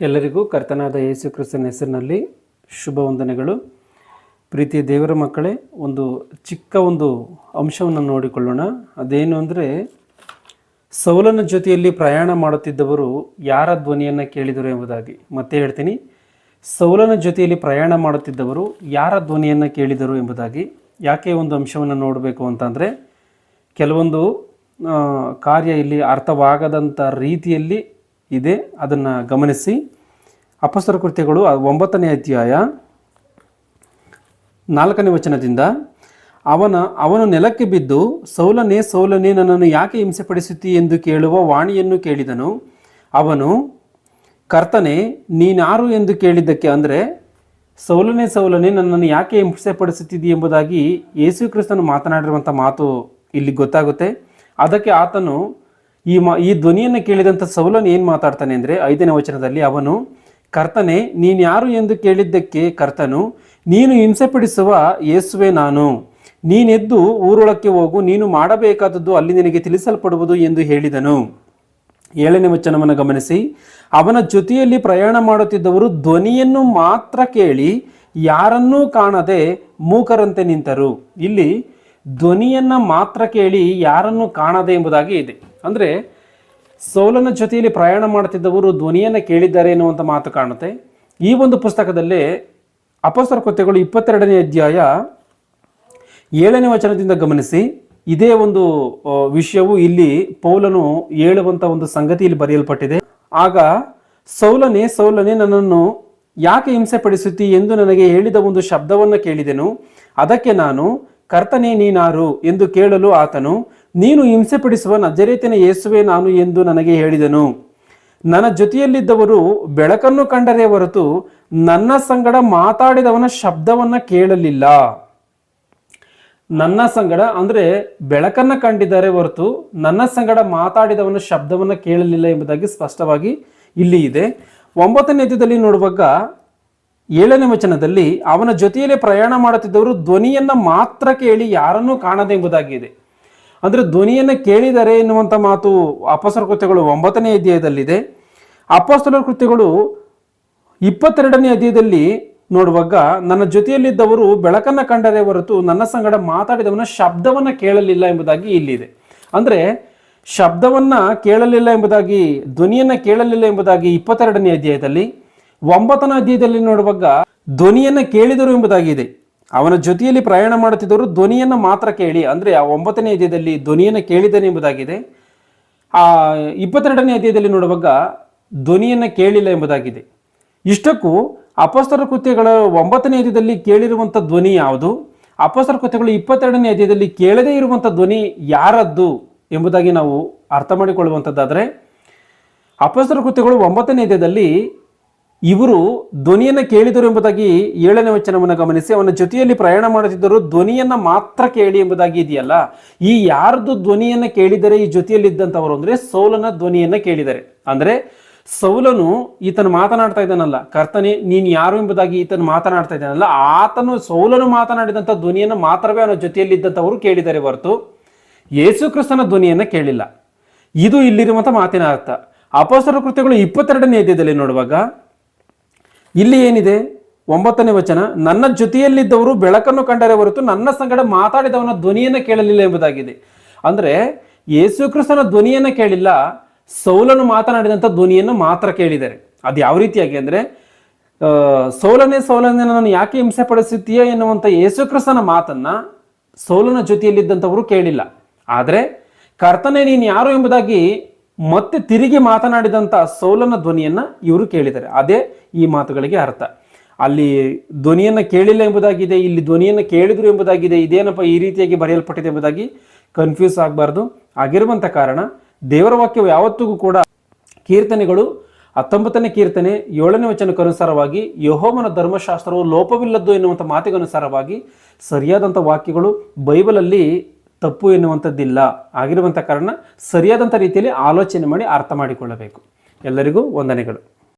ಎಲ್ಲರಿಗೂ ಕರ್ತನಾದ ಯೇಸು ಕ್ರಿಸ್ತನ ಹೆಸರಿನಲ್ಲಿ ಶುಭ ವಂದನೆಗಳು. ಪ್ರೀತಿಯ ದೇವರ ಮಕ್ಕಳೇ, ಒಂದು ಚಿಕ್ಕ ಒಂದು ಅಂಶವನ್ನು ನೋಡಿಕೊಳ್ಳೋಣ. ಅದೇನು ಅಂದರೆ, ಸೌಲನ ಜೊತೆಯಲ್ಲಿ ಪ್ರಯಾಣ ಮಾಡುತ್ತಿದ್ದವರು ಯಾರ ಧ್ವನಿಯನ್ನು ಕೇಳಿದರು ಎಂಬುದಾಗಿ. ಮತ್ತೆ ಹೇಳ್ತೀನಿ, ಸೌಲನ ಜೊತೆಯಲ್ಲಿ ಪ್ರಯಾಣ ಮಾಡುತ್ತಿದ್ದವರು ಯಾರ ಧ್ವನಿಯನ್ನು ಕೇಳಿದರು ಎಂಬುದಾಗಿ. ಯಾಕೆ ಒಂದು ಅಂಶವನ್ನು ನೋಡಬೇಕು ಅಂತಂದರೆ, ಕೆಲವೊಂದು ಕಾರ್ಯ ಇಲ್ಲಿ ಅರ್ಥವಾಗದಂಥ ರೀತಿಯಲ್ಲಿ ಇದೆ. ಅದನ್ನು ಗಮನಿಸಿ. ಅಪಸರ ಕೃತ್ಯಗಳು ಒಂಬತ್ತನೇ ಅಧ್ಯಾಯ ನಾಲ್ಕನೇ ವಚನದಿಂದ, ಅವನ, ಅವನು ನೆಲಕ್ಕೆ ಬಿದ್ದು, ಸೌಲನೇ ಸೌಲನೇ, ನನ್ನನ್ನು ಯಾಕೆ ಹಿಂಸೆಪಡಿಸುತ್ತಿ ಎಂದು ಕೇಳುವ ವಾಣಿಯನ್ನು ಕೇಳಿದನು. ಅವನು, ಕರ್ತನೆ, ನೀನಾರು ಎಂದು ಕೇಳಿದ್ದಕ್ಕೆ ಅಂದರೆ, ಸೌಲನೇ ಸೌಲನೇ, ನನ್ನನ್ನು ಯಾಕೆ ಹಿಂಸೆಪಡಿಸುತ್ತಿದ್ದಿ ಎಂಬುದಾಗಿ ಯೇಸು ಕ್ರಿಸ್ತನು ಮಾತನಾಡಿರುವಂಥ ಮಾತು ಇಲ್ಲಿ ಗೊತ್ತಾಗುತ್ತೆ. ಅದಕ್ಕೆ ಆತನು ಈ ಮಾ, ಈ ಧ್ವನಿಯನ್ನು ಕೇಳಿದಂಥ ಸೌಲನ್ ಏನು ಮಾತಾಡ್ತಾನೆ ಅಂದರೆ ಐದನೇ ವಚನದಲ್ಲಿ ಅವನು, ಕರ್ತನೆ, ನೀನು ಯಾರು ಎಂದು ಕೇಳಿದ್ದಕ್ಕೆ ಕರ್ತನು, ನೀನು ಹಿಂಸೆಪಡಿಸುವ ಯೇಸುವೆ ನಾನು. ನೀನೆದ್ದು ಊರೊಳಕ್ಕೆ ಹೋಗು, ನೀನು ಮಾಡಬೇಕಾದದ್ದು ಅಲ್ಲಿ ನಿನಗೆ ತಿಳಿಸಲ್ಪಡುವುದು ಎಂದು ಹೇಳಿದನು. ಏಳನೇ ವಚನವನ್ನು ಗಮನಿಸಿ, ಅವನ ಜೊತೆಯಲ್ಲಿ ಪ್ರಯಾಣ ಮಾಡುತ್ತಿದ್ದವರು ಧ್ವನಿಯನ್ನು ಮಾತ್ರ ಕೇಳಿ, ಯಾರನ್ನೂ ಕಾಣದೆ ಮೂಕರಂತೆ ನಿಂತರು. ಇಲ್ಲಿ ಧ್ವನಿಯನ್ನು ಮಾತ್ರ ಕೇಳಿ ಯಾರನ್ನೂ ಕಾಣದೆ ಎಂಬುದಾಗಿ ಇದೆ. ಅಂದರೆ ಸೌಲನ ಜೊತೆಯಲ್ಲಿ ಪ್ರಯಾಣ ಮಾಡುತ್ತಿದ್ದವರು ಧ್ವನಿಯನ್ನು ಕೇಳಿದ್ದಾರೆ ಎನ್ನುವಂಥ ಮಾತು ಕಾಣುತ್ತೆ. ಈ ಒಂದು ಪುಸ್ತಕದಲ್ಲಿ ಅಪಸ್ವರ ಕೃತ್ಯಗಳು ಇಪ್ಪತ್ತೆರಡನೇ ಅಧ್ಯಾಯ ಏಳನೇ ವಚನದಿಂದ ಗಮನಿಸಿ. ಇದೇ ಒಂದು ವಿಷಯವು ಇಲ್ಲಿ ಪೌಲನು ಹೇಳುವಂಥ ಒಂದು ಸಂಗತಿ ಇಲ್ಲಿ ಬರೆಯಲ್ಪಟ್ಟಿದೆ. ಆಗ, ಸೌಲನೆ, ಸೌಲನೇ, ನನ್ನನ್ನು ಯಾಕೆ ಹಿಂಸೆ ಪಡಿಸುತ್ತಿ ಎಂದು ನನಗೆ ಹೇಳಿದ ಒಂದು ಶಬ್ದವನ್ನು ಕೇಳಿದೆನು. ಅದಕ್ಕೆ ನಾನು ಕರ್ತನೇ ನೀನಾರು ಎಂದು ಕೇಳಲು ಆತನು, ನೀನು ಹಿಂಸೆ ಪಡಿಸುವ ನಜರೇತಿನ ಯೇಸುವೆ ನಾನು ಎಂದು ನನಗೆ ಹೇಳಿದನು. ನನ್ನ ಜೊತೆಯಲ್ಲಿದ್ದವರು ಬೆಳಕನ್ನು ಕಂಡರೆ ಹೊರತು ನನ್ನ ಸಂಗಡ ಮಾತಾಡಿದವನ ಶಬ್ದವನ್ನ ಕೇಳಲಿಲ್ಲ. ನನ್ನ ಸಂಗಡ ಅಂದ್ರೆ ಬೆಳಕನ್ನ ಕಂಡಿದ್ದಾರೆ ಹೊರತು ನನ್ನ ಸಂಗಡ ಮಾತಾಡಿದವನ ಶಬ್ದವನ್ನ ಕೇಳಲಿಲ್ಲ ಎಂಬುದಾಗಿ ಸ್ಪಷ್ಟವಾಗಿ ಇಲ್ಲಿ ಇದೆ. ಒಂಬತ್ತನೇ ಅಧ್ಯಾಯದಲ್ಲಿ ನೋಡುವಾಗ ಏಳನೇ ವಚನದಲ್ಲಿ ಅವನ ಜೊತೆಯಲ್ಲೇ ಪ್ರಯಾಣ ಮಾಡುತ್ತಿದ್ದವರು ಧ್ವನಿಯನ್ನ ಮಾತ್ರ ಕೇಳಿ ಯಾರನ್ನೂ ಕಾಣದೆ ಎಂಬುದಾಗಿದೆ ಅಂದ್ರೆ ಧ್ವನಿಯನ್ನ ಕೇಳಿದರೆ ಎನ್ನುವಂಥ ಮಾತು ಅಪಸರ ಕೃತ್ಯಗಳು ಒಂಬತ್ತನೇ ಅಧ್ಯಾಯದಲ್ಲಿದೆ. ಅಪಸ್ತಲ ಕೃತ್ಯಗಳು ಇಪ್ಪತ್ತೆರಡನೇ ಅಧ್ಯಾಯದಲ್ಲಿ ನೋಡುವಾಗ ನನ್ನ ಜೊತೆಯಲ್ಲಿದ್ದವರು ಬೆಳಕನ್ನ ಕಂಡರೆ ಹೊರತು ನನ್ನ ಸಂಗಡ ಮಾತಾಡಿದವನ ಶಬ್ದವನ್ನ ಕೇಳಲಿಲ್ಲ ಎಂಬುದಾಗಿ ಇಲ್ಲಿದೆ. ಅಂದ್ರೆ ಶಬ್ದವನ್ನ ಕೇಳಲಿಲ್ಲ ಎಂಬುದಾಗಿ, ಧ್ವನಿಯನ್ನ ಕೇಳಲಿಲ್ಲ ಎಂಬುದಾಗಿ ಇಪ್ಪತ್ತೆರಡನೇ ಅಧ್ಯಾಯದಲ್ಲಿ ಒಂಬತ್ತನೇ ಅಧ್ಯಾಯದಲ್ಲಿ ನೋಡುವಾಗ ಧ್ವನಿಯನ್ನ ಕೇಳಿದರು ಎಂಬುದಾಗಿದೆ ಅವನ ಜೊತೆಯಲ್ಲಿ ಪ್ರಯಾಣ ಮಾಡುತ್ತಿದ್ದವರು ಧ್ವನಿಯನ್ನ ಮಾತ್ರ ಕೇಳಿ, ಅಂದ್ರೆ ಆ ಒಂಬತ್ತನೇ ಅಧ್ಯಾಯದಲ್ಲಿ ಧ್ವನಿಯನ್ನ ಕೇಳಿದನು ಎಂಬುದಾಗಿದೆ ಆ ಇಪ್ಪತ್ತೆರಡನೇ ಅಧ್ಯಾಯದಲ್ಲಿ ನೋಡುವಾಗ ಧ್ವನಿಯನ್ನ ಕೇಳಿಲ್ಲ ಎಂಬುದಾಗಿದೆ ಇಷ್ಟಕ್ಕೂ ಅಪಸ್ತರ ಕೃತ್ಯಗಳ ಒಂಬತ್ತನೇ ಅಧ್ಯಾಯದಲ್ಲಿ ಕೇಳಿರುವಂಥ ಧ್ವನಿ ಯಾವುದು? ಅಪಸ್ತರ ಕೃತ್ಯಗಳು ಇಪ್ಪತ್ತೆರಡನೇ ಅಧ್ಯಾಯದಲ್ಲಿ ಕೇಳದೇ ಇರುವಂಥ ಧ್ವನಿ ಯಾರದ್ದು ಎಂಬುದಾಗಿ ನಾವು ಅರ್ಥ ಮಾಡಿಕೊಳ್ಳುವಂಥದ್ದಾದರೆ ಅಪಸ್ತರ ಕೃತ್ಯಗಳು ಒಂಬತ್ತನೇ ಅಧ್ಯಾಯದಲ್ಲಿ ಇವರು ಧ್ವನಿಯನ್ನು ಕೇಳಿದರು ಎಂಬುದಾಗಿ ಏಳನೇ ವಚನವನ್ನು ಗಮನಿಸಿ, ಅವನ ಜೊತೆಯಲ್ಲಿ ಪ್ರಯಾಣ ಮಾಡುತ್ತಿದ್ದರು, ಧ್ವನಿಯನ್ನ ಮಾತ್ರ ಕೇಳಿ ಎಂಬುದಾಗಿ ಇದೆಯಲ್ಲ? ಈ ಯಾರ್ದು ಧ್ವನಿಯನ್ನ ಕೇಳಿದರೆ, ಈ ಜೊತೆಯಲ್ಲಿದ್ದಂಥವರು ಅಂದ್ರೆ ಸೌಲನ ಧ್ವನಿಯನ್ನ ಕೇಳಿದರೆ. ಅಂದ್ರೆ ಸೌಲನು ಈತನು ಮಾತನಾಡ್ತಾ ಇದ್ದಾನಲ್ಲ, ಕರ್ತನೆ, ನೀನು ಯಾರು ಎಂಬುದಾಗಿ ಈತನು ಮಾತನಾಡ್ತಾ ಇದ್ದಾನಲ್ಲ, ಆತನು ಸೌಲನು ಮಾತನಾಡಿದಂಥ ಧ್ವನಿಯನ್ನು ಮಾತ್ರವೇ ಅವನ ಜೊತೆಯಲ್ಲಿದ್ದಂಥವರು ಕೇಳಿದರೆ ಹೊರತು ಯೇಸು ಕ್ರಿಸ್ತನ ಧ್ವನಿಯನ್ನ ಕೇಳಿಲ್ಲ. ಇದು ಇಲ್ಲಿರುವಂಥ ಮಾತಿನ ಅರ್ಥ. ಅಪಸರ ಕೃತ್ಯಗಳು ಇಪ್ಪತ್ತೆರಡನೇ ಅಧ್ಯಾಯದಲ್ಲಿ ನೋಡುವಾಗ ಇಲ್ಲಿ ಏನಿದೆ? ಒಂಬತ್ತನೇ ವಚನ, ನನ್ನ ಜೊತೆಯಲ್ಲಿದ್ದವರು ಬೆಳಕನ್ನು ಕಂಡರೆ ಹೊರತು ನನ್ನ ಸಂಗಡ ಮಾತಾಡಿದವನ ಧ್ವನಿಯನ್ನು ಕೇಳಲಿಲ್ಲ ಎಂಬುದಾಗಿದೆ. ಅಂದ್ರೆ ಯೇಸು ಕ್ರಿಸ್ತನ ಧ್ವನಿಯನ್ನು ಕೇಳಿಲ್ಲ, ಸೌಲನು ಮಾತನಾಡಿದಂಥ ಧ್ವನಿಯನ್ನು ಮಾತ್ರ ಕೇಳಿದ್ದಾರೆ ಅದು ಯಾವ ರೀತಿಯಾಗಿ ಅಂದ್ರೆ ಸೌಲನೇ ಸೌಲನೇ ನಾನು ಯಾಕೆ ಹಿಂಸೆ ಪಡಿಸುತ್ತೀಯ ಎನ್ನುವಂಥ ಯೇಸು ಕ್ರಿಸ್ತನ ಮಾತನ್ನ ಸೌಲನ ಜೊತೆಯಲ್ಲಿದ್ದಂಥವರು ಕೇಳಿಲ್ಲ. ಆದರೆ ಕರ್ತನೆ ನೀನು ಯಾರು ಎಂಬುದಾಗಿ ಮತ್ತೆ ತಿರುಗಿ ಮಾತನಾಡಿದಂಥ ಸೌಲನ ಧ್ವನಿಯನ್ನು ಇವರು ಕೇಳಿದ್ದಾರೆ. ಅದೇ ಈ ಮಾತುಗಳಿಗೆ ಅರ್ಥ. ಅಲ್ಲಿ ಧ್ವನಿಯನ್ನು ಕೇಳಿಲ್ಲ ಎಂಬುದಾಗಿದೆ, ಇಲ್ಲಿ ಧ್ವನಿಯನ್ನು ಕೇಳಿದ್ರು ಎಂಬುದಾಗಿದೆ, ಇದೇನಪ್ಪ ಈ ರೀತಿಯಾಗಿ ಬರೆಯಲ್ಪಟ್ಟಿದೆ ಎಂಬುದಾಗಿ ಕನ್ಫ್ಯೂಸ್ ಆಗಬಾರ್ದು. ಆಗಿರುವಂಥ ಕಾರಣ ದೇವರ ವಾಕ್ಯವು ಯಾವತ್ತಿಗೂ ಕೂಡ ಕೀರ್ತನೆಗಳು, ಹತ್ತೊಂಬತ್ತನೇ ಕೀರ್ತನೆ ಏಳನೇ ವಚನಕ್ಕನುಸಾರವಾಗಿ ಯಹೋಮನ ಧರ್ಮಶಾಸ್ತ್ರವು ಲೋಪವಿಲ್ಲದ್ದು ಎನ್ನುವಂಥ ಮಾತಿಗನುಸಾರವಾಗಿ ಸರಿಯಾದಂಥ ವಾಕ್ಯಗಳು ಬೈಬಲಲ್ಲಿ ತಪ್ಪು ಎನ್ನುವಂಥದ್ದಿಲ್ಲ ಆಗಿರುವಂಥ ಕಾರಣ ಸರಿಯಾದಂಥ ರೀತಿಯಲ್ಲಿ ಆಲೋಚನೆ ಮಾಡಿ ಅರ್ಥ ಮಾಡಿಕೊಳ್ಳಬೇಕು. ಎಲ್ಲರಿಗೂ ವಂದನೆಗಳು.